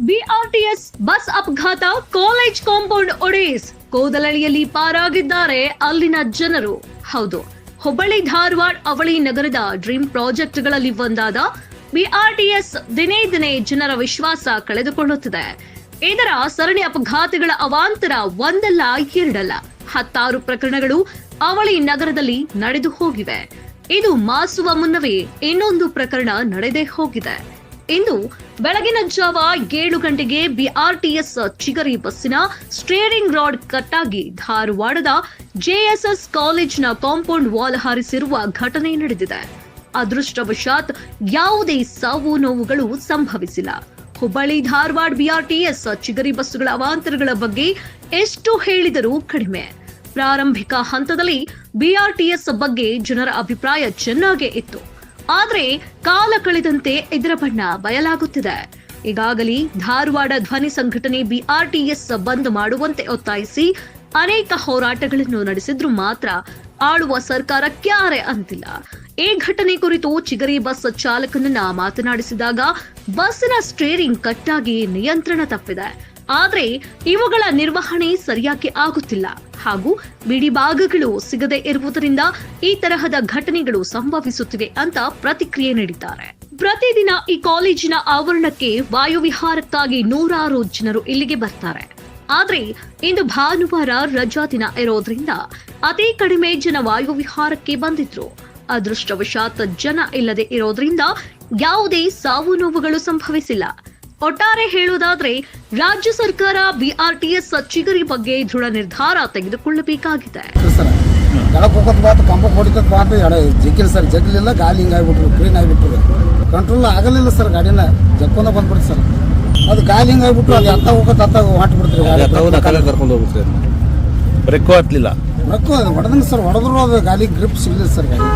BRTS bus ಅಪಘಾತ college compound ಒಡೇಸ್ ಕೋದಲಳಿಯಲ್ಲಿ ಪಾರಾಗಿದ್ದಾರೆ ಅಲ್ಲಿನ ಜನರು. ಹೌದು ಹುಬ್ಬಳ್ಳಿ ಧಾರವಾಡ ಅವಳಿ ನಗರದ ಡ್ರೀಮ್ ಪ್ರಾಜೆಕ್ಟ್ಗಳಲ್ಲಿ ಒಂದಾದ ಬಿಆರ್ಟಿಎಸ್ ದಿನೇ ದಿನೇ ಜನರ ವಿಶ್ವಾಸ ಕಳೆದುಕೊಳ್ಳುತ್ತಿದೆ. ಇದರ ಸರಣಿ ಅಪಘಾತಗಳ ಅವಾಂತರ ಒಂದಲ್ಲ, ಎರಡಲ್ಲ. ಹತ್ತಾರು ಪ್ರಕರಣಗಳು ಅವಳಿ ನಗರದಲ್ಲಿ ನಡೆದು ಹೋಗಿವೆ. ಇದು ಮಾಸುವ ಮುನ್ನವೇ ಇನ್ನೊಂದು ಪ್ರಕರಣ ನಡೆದೇ ಹೋಗಿದೆ. ಇಂದು ಬೆಳಗಿನ ಜಾವ ಏಳು ಗಂಟೆಗೆ ಬಿಆರ್ಟಿಎಸ್ ಚಿಗರಿ ಬಸ್ಸಿನ ಸ್ಟೇರಿಂಗ್ ರಾಡ್ ಕಟ್ಟಾಗಿ ಧಾರವಾಡದ ಜೆಎಸ್ಎಸ್ ಕಾಲೇಜ್ನ ಕಾಂಪೌಂಡ್ ವಾಲ್ ಹಾರಿಸಿರುವ ಘಟನೆ ನಡೆದಿದೆ. ಅದೃಷ್ಟವಶಾತ್ ಯಾವುದೇ ಸಾವು ನೋವುಗಳು ಸಂಭವಿಸಿಲ್ಲ. ಹುಬ್ಬಳ್ಳಿ, ಧಾರವಾಡ ಬಿಆರ್ಟಿಎಸ್ ಚಿಗರಿ ಬಸ್ಸುಗಳ ಅವಾಂತರಗಳ ಬಗ್ಗೆ ಎಷ್ಟು ಹೇಳಿದರೂ ಕಡಿಮೆ. ಪ್ರಾರಂಭಿಕ ಹಂತದಲ್ಲಿ ಬಿಆರ್ಟಿಎಸ್ ಬಗ್ಗೆ ಜನರ ಅಭಿಪ್ರಾಯ ಚೆನ್ನಾಗೇ ಇತ್ತು. ಆದ್ರೆ ಕಾಲ ಕಳೆದಂತೆ ಇದರ ಬಣ್ಣ ಬಯಲಾಗುತ್ತಿದೆ. ಈಗಾಗಲೇ ಧಾರವಾಡ ಧ್ವನಿ ಸಂಘಟನೆ ಬಿಆರ್ಟಿಎಸ್ ಬಂದ್ ಮಾಡುವಂತೆ ಒತ್ತಾಯಿಸಿ ಅನೇಕ ಹೋರಾಟಗಳನ್ನು ನಡೆಸಿದ್ರು ಮಾತ್ರ ಆಳುವ ಸರ್ಕಾರ ಕ್ಯಾರೆ ಅಂತಿಲ್ಲ. ಈ ಘಟನೆ ಕುರಿತು ಚಿಗರಿ ಬಸ್ ಚಾಲಕನನ್ನ ಮಾತನಾಡಿಸಿದಾಗ ಬಸ್ಸಿನ ಸ್ಟೇರಿಂಗ್ ಕಟ್ಟಾಗಿ ನಿಯಂತ್ರಣ ತಪ್ಪಿದೆ. ಆದ್ರೆ ಇವುಗಳ ನಿರ್ವಹಣೆ ಸರಿಯಾಗಿ ಆಗುತ್ತಿಲ್ಲ. ಹಾಗೂ ಬಿಡಿ ಭಾಗಗಳು ಸಿಗದೆ ಇರುವುದರಿಂದ ಈ ತರಹದ ಘಟನೆಗಳು ಸಂಭವಿಸುತ್ತಿವೆ ಅಂತ ಪ್ರತಿಕ್ರಿಯೆ ನೀಡಿದ್ದಾರೆ. ಪ್ರತಿದಿನ ಈ ಕಾಲೇಜಿನ ಆವರಣಕ್ಕೆ ವಾಯುವಿಹಾರಕ್ಕಾಗಿ ನೂರಾರು ಜನರು ಇಲ್ಲಿಗೆ ಬರ್ತಾರೆ. ಆದ್ರೆ ಇಂದು ಭಾನುವಾರ ರಜಾ ದಿನ ಇರೋದ್ರಿಂದ ಅತಿ ಕಡಿಮೆ ಜನ ವಾಯುವಿಹಾರಕ್ಕೆ ಬಂದಿದ್ರು. ಅದೃಷ್ಟವಶಾತ್ ಜನ ಇಲ್ಲದೆ ಇರೋದ್ರಿಂದ ಯಾವುದೇ ಸಾವು ನೋವುಗಳು ಸಂಭವಿಸಿಲ್ಲ. ಒಟ್ಟಾರೆ ಹೇಳುವುದಾದ್ರೆ ರಾಜ್ಯ ಸರ್ಕಾರ ಬಿಆರ್ಟಿಎಸ್ ಸಚ್ಚಿಗರಿ ಬಗ್ಗೆ ದೃಢ ನಿರ್ಧಾರ ತೆಗೆದುಕೊಳ್ಳಬೇಕಾಗಿದೆ. ಹೋಗೋದು ಬಾತು ಕಂಬ ಹೊಡಿತದ ಬಾತು ಎಡ ಜಗ್ಗಿಲ್ಲ ಸರ್. ಜಗ್ಲಿಲ್ಲ ಗಾಲಿ ಹಿಂಗಾಗ್ಬಿಟ್ರು ಕ್ಲೀನ್ ಆಗಿಬಿಟ್ರು. ಕಂಟ್ರೋಲ್ ಆಗಲಿಲ್ಲ ಸರ್ ಗಾಡಿನ ಜಕ್ಕೊಂದ ಬಂದ್ಬಿಡ್ತು ಸರ್. ಅದು ಗಾಲಿ ಹಿಂಗಾಗ್ಬಿಟ್ರು ಅದು ಎತ್ತ ಹೋಗೋದು ಅತ್ತ ಹೊಂಟ್ಬಿಡ್ತೀರಿ ಕರ್ಕೊಂಡು ಹೋಗ್ಬಿಟ್ರಿ ಬ್ರೇಕು ಹತ್ತಲಿಲ್ಲ ರೊಕ್ಕ ಹೊಡೆದಂಗೆ ಸರ್ ಹೊಡೆದ್ರು ಅದು ಗಾಲಿ ಗ್ರಿಪ್ ಸಿಗಲಿಲ್ಲ ಸರ್ ಗಾಡಿ.